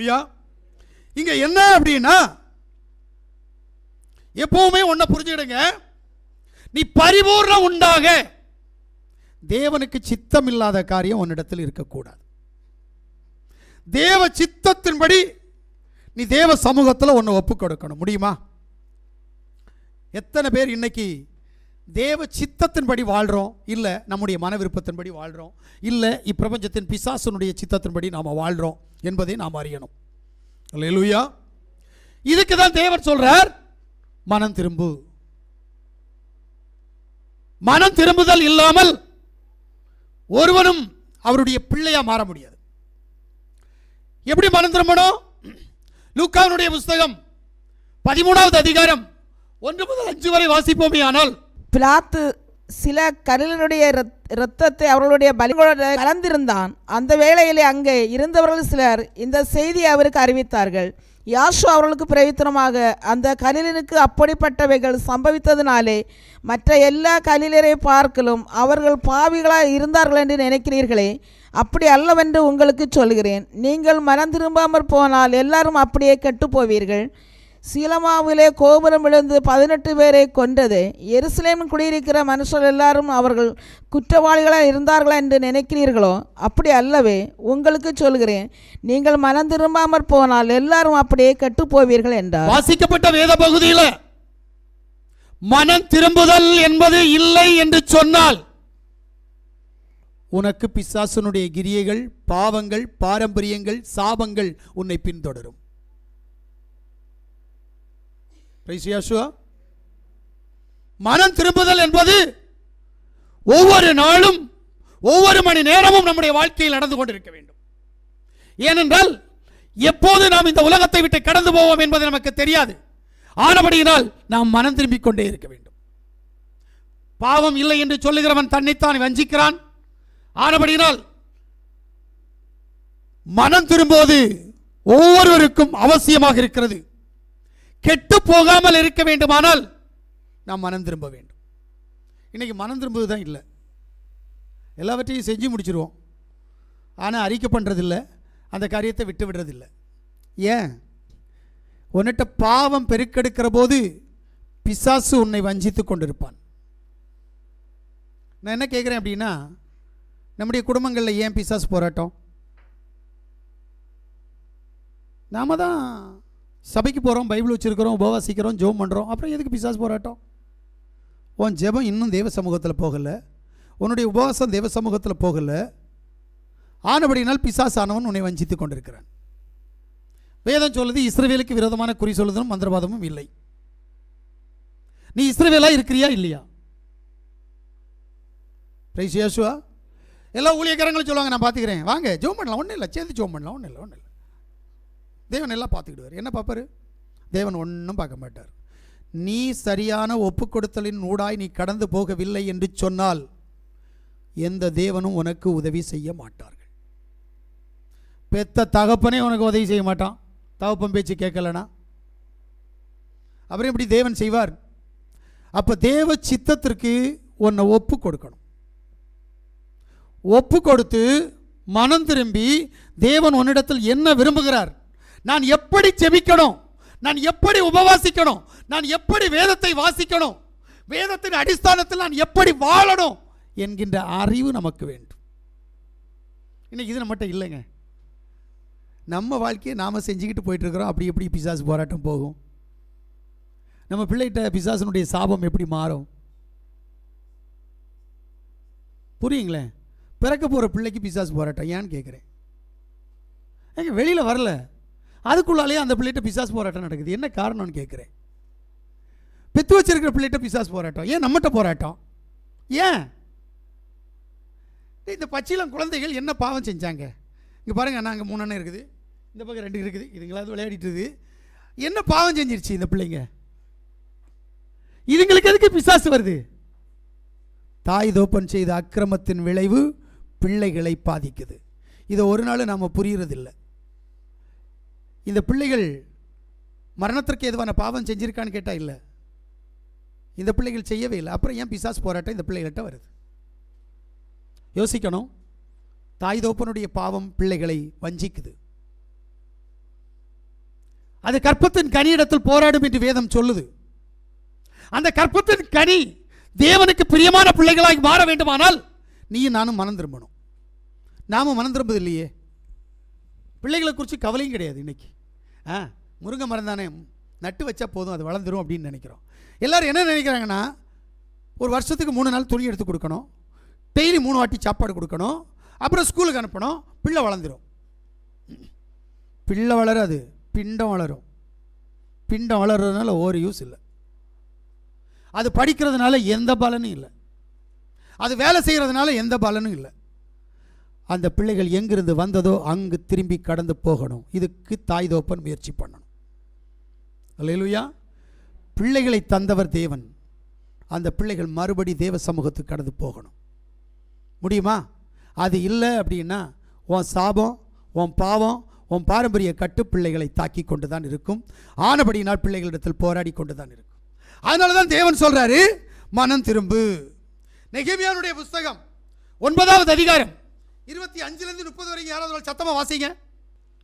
லூயா இங்கே என்ன அப்படின்னா எப்பவுமே ஒன்றை புரிஞ்சுக்கிடுங்க. நீ பரிபூர்ணம் உண்டாக தேவனுக்கு சித்தம் இல்லாத காரியம் உன்னிடத்தில் இருக்கக்கூடாது. தேவ சித்தத்தின்படி நீ தேவ சமூகத்தில் ஒன்று ஒப்பு கொடுக்கணும். முடியுமா? எத்தனை பேர் இன்னைக்கு தேவ சித்தத்தின்படி வாழ்கிறோம் இல்லை நம்முடைய மன விருப்பத்தின்படி வாழ்கிறோம் இல்லை இப்பிரபஞ்சத்தின் பிசாசனுடைய சித்தத்தின்படி நாம் வாழ்கிறோம் என்பதை நாம் அறியணும். அல்லேலூயா இதுக்கு தான் தேவர் சொல்றார் மனம் திரும்பு. மனம் திரும்புதல் இல்லாமல் ஒருவனும் அவருடைய பிள்ளையா மாற முடியாது. எப்படி மனம் திரும்பணும்? லூக்காவினுடைய புஸ்தகம் பதிமூணாவது அதிகாரம் ஒன்று முதல் அஞ்சு வரை வாசிப்போமே ஆனால் பிளாத்து சில கருளருடைய இரத்தத்தை அவர்களுடைய பலிகளோடு கலந்திருந்தான். அந்த வேளையிலே அங்கே இருந்தவர்கள் சிலர் இந்த செய்தியை அவருக்கு அறிவித்தார்கள். யாஷு அவர்களுக்கு பிரவித்தனமாக அந்த கலிலனுக்கு அப்படிப்பட்டவைகள் சம்பவித்ததினாலே மற்ற எல்லா கலிலரை பார்க்கலும் அவர்கள் பாவிகளாக இருந்தார்கள் என்று நினைக்கிறீர்களே. அப்படி அல்லவென்று உங்களுக்கு சொல்கிறேன். நீங்கள் மனம் திரும்பாமற் போனால் எல்லாரும் அப்படியே கெட்டு போவீர்கள். சீலமாவிலே கோபுரம் விழுந்து பதினெட்டு பேரை கொன்றது. எருசலேமில் குடியிருக்கிற மனுஷர் எல்லாரும் அவர்கள் குற்றவாளிகளாக இருந்தார்களா என்று நினைக்கிறீர்களோ? அப்படி அல்லவே உங்களுக்கு சொல்கிறேன் நீங்கள் மனம் திரும்பாமற் போனால் எல்லாரும் அப்படியே கெட்டு போவீர்கள் என்றார். வாசிக்கப்பட்ட வேத பகுதியில் மனம் திரும்புதல் என்பது இல்லை என்று சொன்னால் உனக்கு பிசாசனுடைய கிரியைகள் பாவங்கள் பாரம்பரியங்கள் சாபங்கள் உன்னை பின்தொடரும். மனம் திரும்புதல் என்பது ஒவ்வொரு நாளும் ஒவ்வொரு மணி நேரமும் நம்முடைய வாழ்க்கையில் நடந்து கொண்டிருக்க வேண்டும். ஏனென்றால் எப்போது நாம் இந்த உலகத்தை விட்டு கடந்து போவோம் என்பது நமக்கு தெரியாது. ஆனபடியினால் நாம் மனம் திரும்பிக் கொண்டே இருக்க வேண்டும். பாவம் இல்லை என்று சொல்லுகிறவன் தன்னைத்தான் வஞ்சிக்கிறான். ஆனபடியினால் மனம் திரும்புவது ஒவ்வொருவருக்கும் அவசியமாக இருக்கிறது. கெட்டு போகாமல் இருக்க வேண்டுமானால் நாம் மனம் திரும்ப வேண்டும். இன்றைக்கி மனம் திரும்புவது தான் இல்லை. எல்லாவற்றையும் செஞ்சு முடிச்சிருவோம். ஆனால் அறிக்கை பண்ணுறதில்ல அந்த காரியத்தை விட்டு விடுறதில்லை. ஏன்? உன்னிட்ட பாவம் பெருக்கெடுக்கிற போது பிசாசு உன்னை வஞ்சித்து கொண்டிருப்பான். நான் என்ன கேட்குறேன் அப்படின்னா நம்முடைய குடும்பங்களில் ஏன் பிசாசு போராட்டம்? நாம தான் சபைக்கு போகிறோம் பைபிள் வச்சுருக்கிறோம் உபவாசிக்கிறோம் ஜெபம் பண்ணுறோம் அப்புறம் எதுக்கு பிசாசு போராட்டம்? உன் ஜெபம் இன்னும் தேவ சமூகத்தில் போகலை. உன்னுடைய உபவாசம் தேவ சமூகத்தில் போகலை. ஆனபடினால் பிசாசானவன் உன்னை வஞ்சித்து கொண்டிருக்கிறான். வேதம் சொல்லுது இஸ்ரவேலுக்கு விரோதமான குறி சொல்லுதலும் மந்திரவாதமும் இல்லை. நீ இஸ்ரவேலாக இருக்கிறியா இல்லையா? பிரைஸ் யேசுவா எல்லா ஊழியக்காரங்களும் சொல்லுவாங்க நான் பார்த்துக்கிறேன் வாங்க ஜோம் பண்ணலாம் ஒன்றும் இல்லை. சேர்ந்து ஜோம் பண்ணலாம் ஒன்றும் இல்லை ஒன்றும் இல்லை. தேவன் எல்லாம் பார்த்துக்கிடுவார். என்ன பார்ப்பாரு? தேவன் ஒன்றும் பார்க்க மாட்டார். நீ சரியான ஒப்பு கொடுத்தலின் ஊடாய் நீ கடந்து போகவில்லை என்று சொன்னால் எந்த தேவனும் உனக்கு உதவி செய்ய மாட்டார்கள். பெத்த தகப்பனே உனக்கு உதவி செய்ய மாட்டான். தகப்பன் பேச்சு கேட்கலனா? அப்புறம் எப்படி தேவன் செய்வார்? அப்போ தேவ சித்தத்திற்கு உன்னை ஒப்பு கொடுக்கணும். ஒப்பு கொடுத்து மனம் திரும்பி தேவன் உன்னிடத்தில் என்ன விரும்புகிறார்? நான் எப்படி செபிக்கணும் நான் எப்படி உபவாசிக்கணும்? நான் எப்படி வேதத்தை வாசிக்கணும்? வேதத்தின் அடிஸ்தானத்தில் நான் எப்படி வாழணும்? என்கின்ற அறிவு நமக்கு வேண்டும். இன்னைக்கு இது நம்மகிட்ட இல்லைங்க. நம்ம வாழ்க்கையை நாம் செஞ்சுக்கிட்டு போயிட்டுருக்குறோம். அப்படி எப்படி பிசாசு போராட்டம் போகும்? நம்ம பிள்ளைகிட்ட பிசாசனுடைய சாபம் எப்படி மாறும்? புரியுங்களேன் பிறக்க போகிற பிள்ளைக்கு பிசாசு போராட்டம். ஏன்னு கேட்குறேன் ஏங்க வெளியில் வரல. அதுக்குள்ளாலேயே அந்த பிள்ளைகிட்ட பிசாஸ் போராட்டம் நடக்குது. என்ன காரணம்னு கேட்குறேன். பெத்து வச்சிருக்கிற பிள்ளைகிட்ட பிசாஸ் போராட்டம். ஏன் நம்மகிட்ட போராட்டம்? ஏன்? இந்த பச்சிலம் குழந்தைகள் என்ன பாவம் செஞ்சாங்க? இங்கே பாருங்கள் நாங்கள் மூணு அண்ணன் இருக்குது. இந்த பக்கம் ரெண்டு இருக்குது. இதுங்களாவது விளையாடிட்டு இருக்குது. என்ன பாவம் செஞ்சிருச்சு இந்த பிள்ளைங்க? இதுங்களுக்கு எதுக்கு பிசாசு வருது? தாய் தோப்பன் செய்த அக்கிரமத்தின் விளைவு பிள்ளைகளை பாதிக்குது. இதை ஒரு நாள் நாம் புரியறதில்லை. இந்த பிள்ளைகள் மரணத்திற்கு எதுவான பாவம் செஞ்சுருக்கான்னு கேட்டால் இல்லை. இந்த பிள்ளைகள் செய்யவே இல்லை. அப்புறம் ஏன் பிசாஸ் போராட்டம் இந்த பிள்ளைகள்கிட்ட வருது? யோசிக்கணும். தாய் தோப்பனுடைய பாவம் பிள்ளைகளை வஞ்சிக்குது. அது கற்பத்தின் கனியிடத்தில் போராடும் என்று வேதம் சொல்லுது. அந்த கற்பத்தின் கனி தேவனுக்கு பிரியமான பிள்ளைகளாய் மாற வேண்டுமானால் நீயும் நானும் மனம் திரும்பணும். நாமும் மனம் திரும்புது இல்லையே பிள்ளைகளை குறித்து கவலையும் கிடையாது இன்னைக்கு. ஆ முருங்கை மரம் தானே. நட்டு வச்சா போதும் அது வளர்ந்துரும் அப்படின்னு நினைக்கிறோம். எல்லாரும் என்ன நினைக்கிறாங்கன்னா ஒரு வருஷத்துக்கு மூணு நாள் துணி எடுத்து கொடுக்கணும் டெய்லி மூணு வாட்டி சாப்பாடு கொடுக்கணும் அப்புறம் ஸ்கூலுக்கு அனுப்பணும் பிள்ளை வளர்ந்துரும். பிள்ளை வளராது பிண்டம் வளரும். பிண்டம் வளர்கிறதுனால ஒரு யூஸ் இல்லை. அது படிக்கிறதுனால எந்த பலனும் இல்லை. அது வேலை செய்கிறதுனால எந்த பலனும் இல்லை. அந்த பிள்ளைகள் எங்கிருந்து வந்ததோ அங்கு திரும்பி கடந்து போகணும். இதுக்கு தாய் தோப்பன் முயற்சி பண்ணணும். அல்லேலூயா. பிள்ளைகளை தந்தவர் தேவன். அந்த பிள்ளைகள் மறுபடி தேவ சமூகத்துக்கு கடந்து போகணும். முடியுமா? அது இல்லை அப்படின்னா உன் சாபம் உன் பாவம் உன் பாரம்பரிய கட்டு பிள்ளைகளை தாக்கி கொண்டு தான் இருக்கும். ஆனபடியினால் பிள்ளைகளிடத்தில் போராடி கொண்டு தான் இருக்கும். அதனால தான் தேவன் சொல்கிறாரு மனம் திரும்பு. நெகிமியானுடைய புஸ்தகம் ஒன்பதாவது அதிகாரம். இருபத்தி அஞ்சுலேருந்து முப்பது வரைக்கும் யாராவது ஒரு சத்தமா வாசிங்க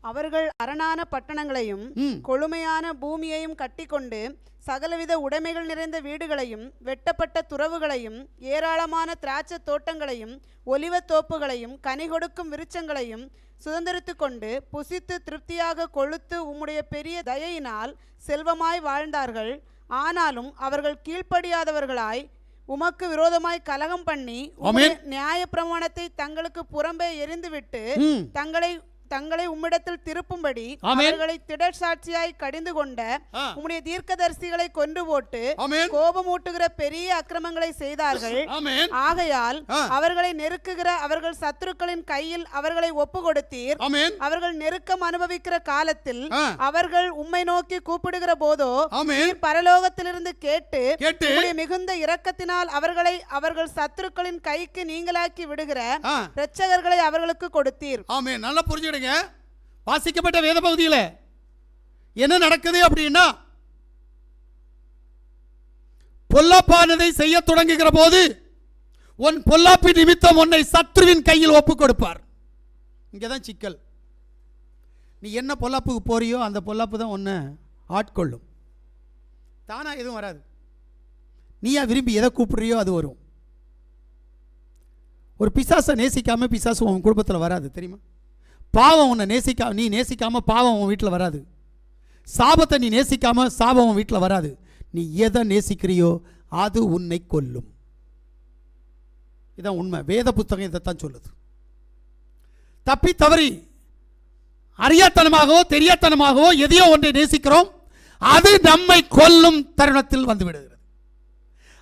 அவர்கள் அரணான பட்டணங்களையும். கொழுமையான பூமியையும் கட்டிக்கொண்டு சகலவித உடைமைகள் நிறைந்த வீடுகளையும் வெட்டப்பட்ட துறவுகளையும் ஏராளமான திராட்சை தோட்டங்களையும் ஒலிவத் தோப்புகளையும் கனி கொடுக்கும் விருட்சங்களையும் சுதந்திரித்து கொண்டு புசித்து திருப்தியாக கொழுத்து உம்முடைய பெரிய தயையினால் செல்வமாய் வாழ்ந்தார்கள் ஆனாலும் அவர்கள் கீழ்ப்படியாதவர்களாய் உமக்கு விரோதமாய் கலகம் பண்ணி உம்முடைய நியாயப்பிரமாணத்தை தங்களுக்கு புறம்பே எரிந்துவிட்டு ம். தங்களை தங்களை உம்மிடத்தில் திருப்பும்படி. அவர்களை திடற்சாட்சியாய் கடிந்து கொண்ட. உம்முடைய தீர்க்கதரிசிகளை கொன்று போட்டு கோபமூட்டுகிற பெரிய அக்கிரமங்களை செய்தார்கள். ஆகையால். அவர்களை நெருக்குகிற அவர்கள் சத்துருக்களின் கையில் அவர்களை ஒப்பு கொடுத்தீர் அவர்கள் நெருக்கம் அனுபவிக்கிற காலத்தில். அவர்கள் உம்மை நோக்கி கூப்பிடுகிற போதோ பரலோகத்திலிருந்து கேட்டு மிகுந்த இரக்கத்தினால் அவர்களை அவர்கள் சத்துருக்களின் கைக்கு நீங்களாக்கி விடுகிற இரட்சகர்களை அவர்களுக்கு கொடுத்தீர். ஆமென். நல்லா பாருங்க. வாசிக்கப்பட்ட வேத பகுதியில் என்ன நடக்குது அப்படின்னா பொல்லாப்பானதை செய்ய தொடங்குகிற போது உன் பொல்லாப்பி நிமித்தம் உன்னை சத்ருவின் கையில் ஒப்பு கொடுப்பார். இங்கே தான் சிக்கல். நீ என்ன பொல்லாப்புக்கு போறியோ அந்த பொல்லாப்பு தான் உன்னை ஆட்கொள்ளும். தானா எதுவும் வராது. நீயா விரும்பி எதை கூப்பிடுறியோ அது வரும். ஒரு பிசாசை நேசிக்காம பிசாசு உன் குடும்பத்தில் வராது தெரியுமா? பாவம் உன்னை நேசிக்கா நீ நேசிக்காமல் பாவம் உன் வீட்டில் வராது. சாபத்தை நீ நேசிக்காமல் சாபம் உன் வீட்டில் வராது. நீ எதை நேசிக்கிறியோ அது உன்னை கொல்லும். இதான் உண்மை. வேத புத்தகம் இதைத்தான் சொல்லுது. தப்பி தவறி அறியாத்தனமாகவோ தெரியாத்தனமாகவோ எதையோ ஒன்றை நேசிக்கிறோம் அது நம்மை கொல்லும் தருணத்தில் வந்து விடுகிறது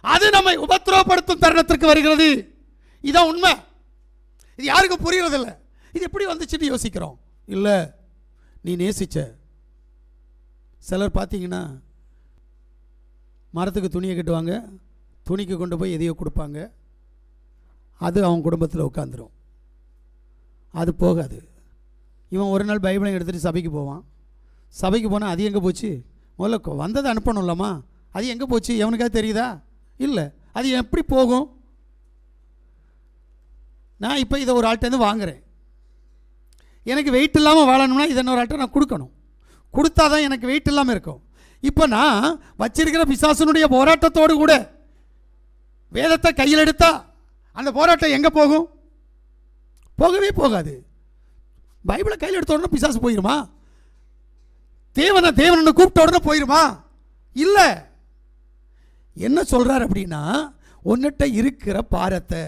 அது நம்மை உபத்திரவப்படுத்தும் தருணத்திற்கு வருகிறது. இதான் உண்மை. இது யாருக்கும் புரியறதில்ல. இது எப்படி வந்துச்சுன்னு யோசிக்கிறோம். இல்லை நீ நேசிச்ச. சிலர் பார்த்தீங்கன்னா மரத்துக்கு துணியை கட்டுவாங்க துணிக்கு கொண்டு போய் எதையோ கொடுப்பாங்க. அது அவன் குடும்பத்தில் உட்காந்துரும் அது போகாது. இவன் ஒரு நாள் பைபிளை எடுத்துகிட்டு சபைக்கு போவான். சபைக்கு போனால் அது எங்கே போச்சு? முதல்ல கொ- வந்ததை அனுப்பணும்லம்மா. அது எங்கே போச்சு? எவனுக்காவது தெரியுதா? இல்லை. அது எப்படி போகும்? நான் இப்போ இதை ஒரு ஆள்கிட்டேருந்து வாங்குறேன். எனக்கு வெயிட் இல்லாமல் வாழணும்னா இதை இன்னொரு நான் கொடுக்கணும். கொடுத்தா தான் எனக்கு வெயிட் இல்லாமல் இருக்கும். இப்போ நான் வச்சிருக்கிற பிசாசனுடைய போராட்டத்தோடு கூட வேதத்தை கையில் எடுத்தா அந்த போராட்டம் எங்கே போகும்? போகவே போகாது. பைபிளை கையில் எடுத்த உடனே பிசாசு போயிருமா? தேவனை தேவனை கூப்பிட்ட உடனே போயிருமா? இல்லை. என்ன சொல்கிறார் அப்படின்னா உன்னிட்ட இருக்கிற பாரத்தை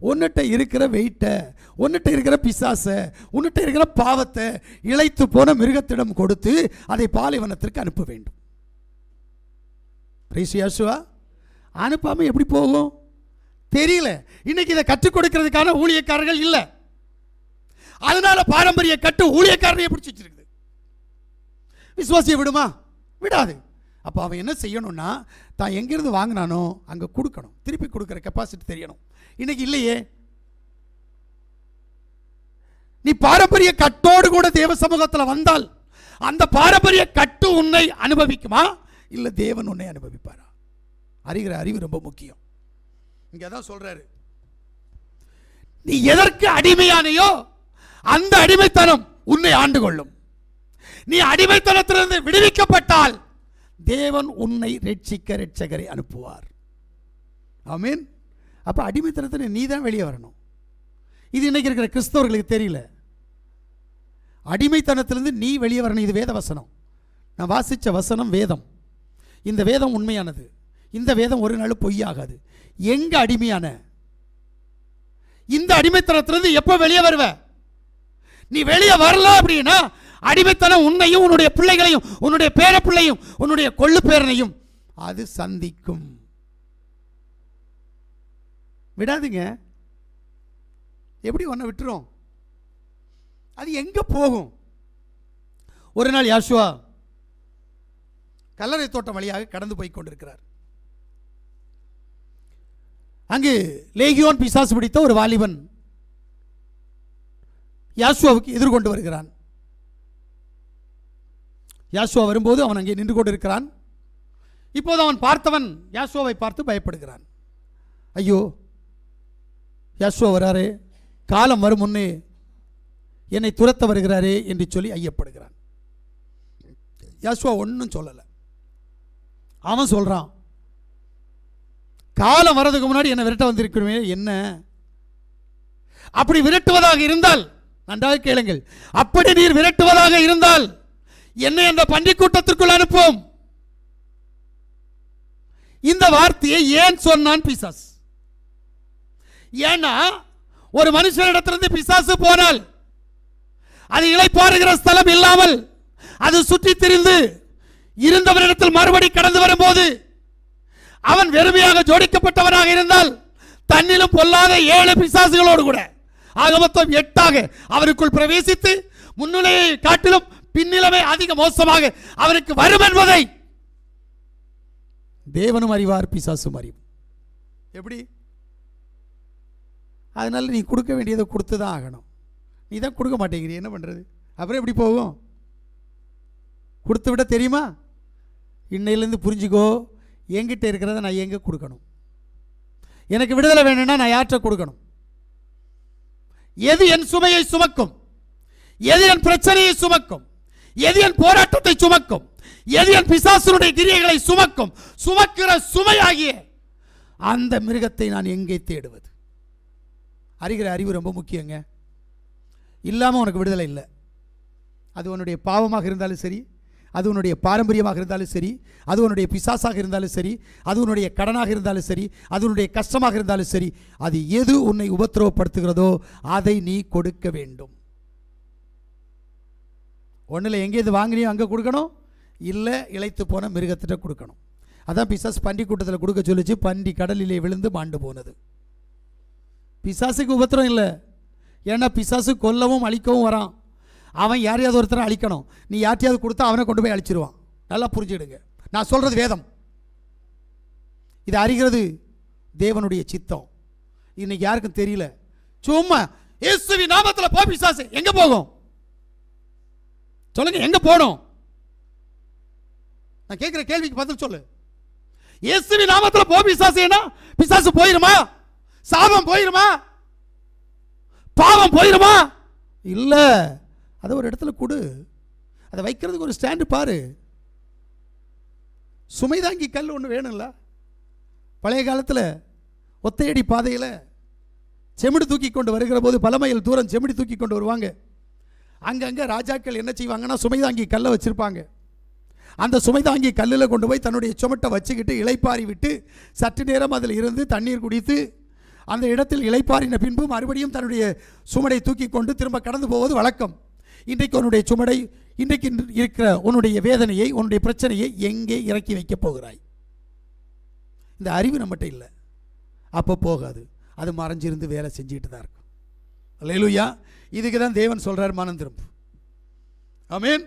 உன்னிட்ட இருக்கிற வெயிட்டை உன்னிட்ட இருக்கிற பிசாசை உன்னிட்ட இருக்கிற பாவத்தை இழைத்து போன மிருகத்திடம் கொடுத்து அதை பாலைவனத்திற்கு அனுப்ப வேண்டும். ரிஷியாசுவா அனுப்பாமல் எப்படி போகும்? தெரியல. இன்னைக்கு இதை கற்றுக் கொடுக்கிறதுக்கான ஊழியக்காரர்கள் இல்லை. அதனால பாரம்பரிய கட்டு ஊழியக்காரனையே பிடிச்சி வச்சிருக்குது. விசுவாசியை விடுமா? விடாது. அப்போ அவன் என்ன செய்யணும்னா தான் எங்கேருந்து வாங்கினானோ அங்கே கொடுக்கணும். திருப்பி கொடுக்குற கெப்பாசிட்டி தெரியணும். இன்னைக்கு இல்லையே. நீ பாரம்பரிய கட்டோடு கூட தேவ சமூகத்தில் வந்தால் அந்த பாரம்பரிய கட்டு உன்னை அனுபவிக்குமா? இல்லை தேவன் உன்னை அனுபவிப்பாரா? அறிகிற அறிவு ரொம்ப முக்கியம். இங்கே தான் சொல்கிறாரு நீ எதற்கு அடிமையானையோ அந்த அடிமைத்தனம் உன்னை ஆண்டு கொள்ளும் நீ அடிமைத்தனத்திலிருந்து விடுவிக்கப்பட்டால் தேவன் உன்னை ரட்சிக்க ரட்சகரை அனுப்புவார். ஆமீன். அப்போ அடிமைத்தனத்தில் நீ தான் வெளியே வரணும். இது இன்னைக்கு இருக்கிற கிறிஸ்தவர்களுக்கு தெரியல. அடிமைத்தனத்திலிருந்து நீ வெளியே வரணும். இது வேத வசனம். நான் வாசித்த வசனம் வேதம். இந்த வேதம் உண்மையானது. இந்த வேதம் ஒரு நாள் பொய்யாகாது. எங்க அடிமையான? இந்த அடிமைத்தனத்திலிருந்து எப்போ வெளியே வருவ? நீ வெளியே வரல அப்படின்னா அடிமைத்தனம் உன்னையும் உன்னுடைய பிள்ளைகளையும் உன்னுடைய பேர பிள்ளையும் உன்னுடைய கொள்ளு பேரனையும் அது சந்திக்கும். விடாதுங்க. எப்படி ஒன்றை விட்டுரும்? அது எங்க போகும்? ஒரு நாள் யாஷுவா கல்லறை தோட்டம் வழியாக கடந்து போய் கொண்டிருக்கிறார். அங்கு லேகியோன் பிசாசு பிடித்த ஒரு வாலிபன் யாசுவாவுக்கு எதிர்கொண்டு வருகிறான். யாசுவா வரும்போது அவன் அங்கே நின்று கொண்டிருக்கிறான். இப்போது அவன் பார்த்தவன் யாசுவாவை பார்த்து பயப்படுகிறான். ஐயோ யாசுவா வராரே காலம் வரும் முன்னே என்னை துரத்த வருகிறாரே என்று சொல்லி ஐயப்படுகிறான். யாசுவா ஒன்றும் சொல்லலை. அவன் சொல்கிறான் காலம் வர்றதுக்கு முன்னாடி என்னை விரட்ட வந்திருக்கணுமே என்ன? அப்படி விரட்டுவதாக இருந்தால் நன்றாக கேளுங்கள் அப்படி நீர் விரட்டுவதாக இருந்தால் என்னை அந்த பன்றிக் கூட்டத்திற்குள் அனுப்பும். இந்த வார்த்தையை ஏன் சொன்னான் பிசாஸ் ஏன்னா ஒரு மனுஷனிடத்திலிருந்து பிசாசு போனால் அது இளைப்பாறுகிற ஸ்தலம் இல்லாமல் அது சுற்றி திரிந்து இருந்தவரிடத்தில் மறுபடி கடந்து வரும்போது அவன் வெறுமையாக ஜோடிக்கப்பட்டவனாக இருந்தால் தன்னிலும் பொல்லாத ஏழு பிசாசுகளோடு கூட ஆக மொத்தம் எட்டாக அவருக்குள் பிரவேசித்து முன்னிலையை காட்டிலும் பின்னிலவே அதிக மோசமாக அவனுக்கு வரும் என்பதை தேவனும் அறிவார் பிசாசும் அறிவும் எப்படி? அதனால நீ கொடுக்க வேண்டியதை கொடுத்து தான் ஆகணும். நீ தான் கொடுக்க மாட்டேங்கிறீ என்ன பண்ணுறது அப்புறம் எப்படி போகும்? கொடுத்து விட தெரியுமா? இன்னையிலேருந்து புரிஞ்சுக்கோ என்கிட்ட இருக்கிறத நான் எங்கே கொடுக்கணும்? எனக்கு விடுதலை வேணும்னா நான் யார்கிட்ட கொடுக்கணும்? எது என் சுமையை சுமக்கும்? எது என் பிரச்சனையை சுமக்கும்? எது என் போராட்டத்தை சுமக்கும்? எது என் பிசாசனுடைய கிரியைகளை சுமக்கும்? சுமக்கிற சுமையாகிய அந்த மிருகத்தை நான் எங்கே தேடுவது? அறிகிற அறிவு ரொம்ப முக்கியங்க. இல்லாமல் உனக்கு விடுதலை இல்லை. அது உன்னுடைய பாவமாக இருந்தாலும் சரி அது உன்னுடைய பாரம்பரியமாக இருந்தாலும் சரி அது உன்னுடைய பிசாசாக இருந்தாலும் சரி அது உன்னுடைய கடனாக இருந்தாலும் சரி அது உன்னுடைய கஷ்டமாக இருந்தாலும் சரி அது எது உன்னை உபத்திரவப்படுத்துகிறதோ அதை நீ கொடுக்க வேண்டும். ஒன்றில் எங்கேருந்து வாங்கினியோ அங்கே கொடுக்கணும் இல்லை இழைத்து போன மிருகத்திட்ட கொடுக்கணும். அதான் பிசாஸ் பண்டி கூட்டத்தில் கொடுக்க சொல்லிச்சு பண்டி கடலிலே விழுந்து மாண்டு போனது. பிசாசுக்கு உபத்திரம் இல்லை. ஏன்னா பிசாசு கொல்லவும் அழிக்கவும் வரான். அவன் யாரையாவது ஒருத்தரை அழிக்கணும். நீ யார்ட்டையாவது கொடுத்தா அவனை கொண்டு போய் அழிச்சிருவான். நல்லா புரிஞ்சுக்கிடுங்க. நான் சொல்கிறது வேதம். இது அறிகிறது தேவனுடைய சித்தம். இன்னைக்கு யாருக்கும் தெரியல. சும்மா இயேசுவி நாமத்தில் போ பிசாசு. எங்கே போகும்? சொல்லுங்க எங்க போகணும்? நான் கேட்கிற கேள்விக்கு பதில் சொல்லு. இயேசுவி நாமத்தில் போ பிசாசு என்ன? பிசாசு போயிருமா? சாபம் போயிருமா? பாவம் போயிருமா? இல்லை. அதை ஒரு இடத்துல கொடு. அதை வைக்கிறதுக்கு ஒரு ஸ்டாண்டு பாரு. சுமைதாங்கி கல் ஒன்று வேணும்ல. பழைய காலத்தில் ஒத்தையடி பாதையில் செமிடு தூக்கி கொண்டு வருகிற போது பல மைல் தூரம் செமிடி தூக்கி கொண்டு வருவாங்க. அங்கங்கே ராஜாக்கள் என்ன செய்வாங்கன்னா சுமை தாங்கி கல்லை வச்சுருப்பாங்க. அந்த சுமை தாங்கி கல்லில் கொண்டு போய் தன்னுடைய சுமட்டை வச்சுக்கிட்டு இலைப்பாரி விட்டு சற்று நேரம் அதில் இருந்து தண்ணீர் குடித்து அந்த இடத்தில் இளைப்பாறின பின்பு மறுபடியும் தன்னுடைய சுமடை தூக்கி கொண்டு திரும்ப கடந்து போவது வழக்கம். இன்றைக்கு உன்னுடைய சுமடை இன்றைக்கு இருக்கிற உன்னுடைய வேதனையை உன்னுடைய பிரச்சனையை எங்கே இறக்கி வைக்கப் போகிறாய்? இந்த அறிவு நம்மகிட்ட இல்லை. அப்போ போகாது. அது மறைஞ்சிருந்து வேலை செஞ்சுக்கிட்டு தான் இருக்கும். அல்லேலூயா. இதுக்கு தான் தேவன் சொல்கிறார் மனம் திரும்பு ஆமென்